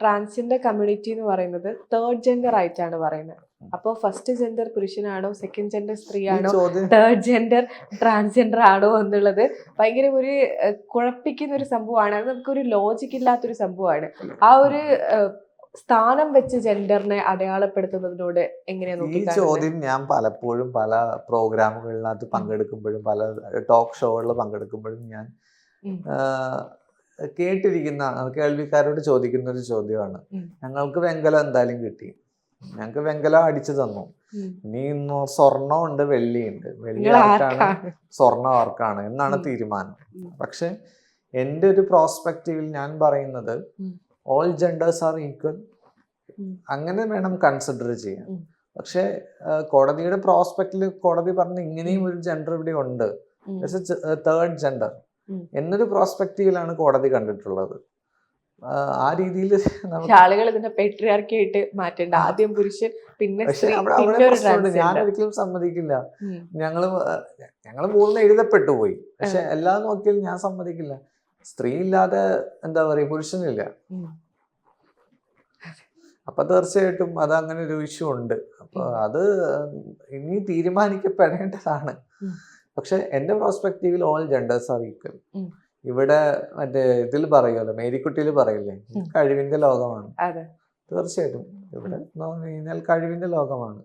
Transgender community എന്ന് പറയുന്നത് third gender ആയിട്ടാണ് പറയുന്നത്. അപ്പോൾ ഫസ്റ്റ് ജെൻഡർ പുരുഷനാണോ സെക്കൻഡ് ജെൻഡർ സ്ത്രീയാണോ തേർഡ് ജെൻഡർ ട്രാൻസ്ജെൻഡർ ആണോ എന്നുള്ളത് ഭയങ്കര ഒരു കുഴപ്പിക്കുന്ന ഒരു സംഭവമാണ്. അത് നമുക്കൊരു ലോജിക് ഇല്ലാത്തൊരു സംഭവമാണ്. ആ ഒരു സ്ഥാനം വെച്ച് ജെൻഡറിനെ അടയാളപ്പെടുത്തുന്നതിനോട് എങ്ങനെയാണ് ഈ ചോദ്യം ഞാൻ പലപ്പോഴും പല പ്രോഗ്രാമുകളിനകത്ത് പങ്കെടുക്കുമ്പോഴും പല ടോക്ക് ഷോകളിൽ പങ്കെടുക്കുമ്പോഴും ഞാൻ കേട്ടിരിക്കുന്ന കേൾവിക്കാരോട് ചോദിക്കുന്ന ഒരു ചോദ്യമാണ്. ഞങ്ങൾക്ക് വെങ്കലം എന്തായാലും കിട്ടി. ഞങ്ങൾക്ക് വെങ്കലം അടിച്ചു തന്നു. ഇനി ഇന്ന് സ്വർണമുണ്ട് വെള്ളിയുണ്ട് വെള്ളി ആർക്കാണ്? സ്വർണം ആർക്കാണ്? എന്നാണ് തീരുമാനം. പക്ഷെ എന്റെ ഒരു പ്രോസ്പെക്റ്റീവിൽ ഞാൻ പറയുന്നത് ഓൾ ജെൻഡേഴ്സ് ആർ ഈക്വൽ അങ്ങനെ വേണം കൺസിഡർ ചെയ്യാൻ. പക്ഷെ കോടതിയുടെ പ്രോസ്പെക്റ്റിൽ കോടതി പറഞ്ഞ ഇങ്ങനെയും ഒരു ജെൻഡർ ഇവിടെ ഉണ്ട്. Third gender. എന്നൊരു പ്രോസ്പെക്റ്റീവിലാണ് കോടതി കണ്ടിട്ടുള്ളത്. ആ, രീതിയിൽ ആളുകൾ ഇതിന്റെ പെട്രിയാർക്കി ആയിട്ട് മാറ്റേണ്ട. ആദ്യം പുരുഷൻ പിന്നെ ഞാൻ ഒരിക്കലും സമ്മതിക്കില്ല. ഞങ്ങൾ ഞങ്ങൾ മൂന്ന് എഴുതപ്പെട്ടു പോയി. പക്ഷെ എല്ലാം നോക്കിയാലും ഞാൻ സമ്മതിക്കില്ല. സ്ത്രീ ഇല്ലാതെ എന്താ പറയാ പുരുഷനില്ല. അപ്പൊ തീർച്ചയായിട്ടും അത് അങ്ങനെ ഒരു ഇഷ്യൂ ഉണ്ട്. അപ്പൊ അത് ഇനി തീരുമാനിക്കപ്പെടേണ്ടതാണ്. പക്ഷെ എന്റെ പ്രോസ്പെക്റ്റീവിൽ ഓൾ ജെൻഡേഴ്സ് ആർ ഈക്വൽ ഇവിടെ മറ്റേ ഇതിൽ പറയുമല്ലോ മേരിക്കുട്ടിയിൽ പറയില്ലേ. കഴിവിന്റെ ലോകമാണ്. തീർച്ചയായിട്ടും. ഇവിടെ കഴിഞ്ഞാൽ കഴിവിന്റെ ലോകമാണ്.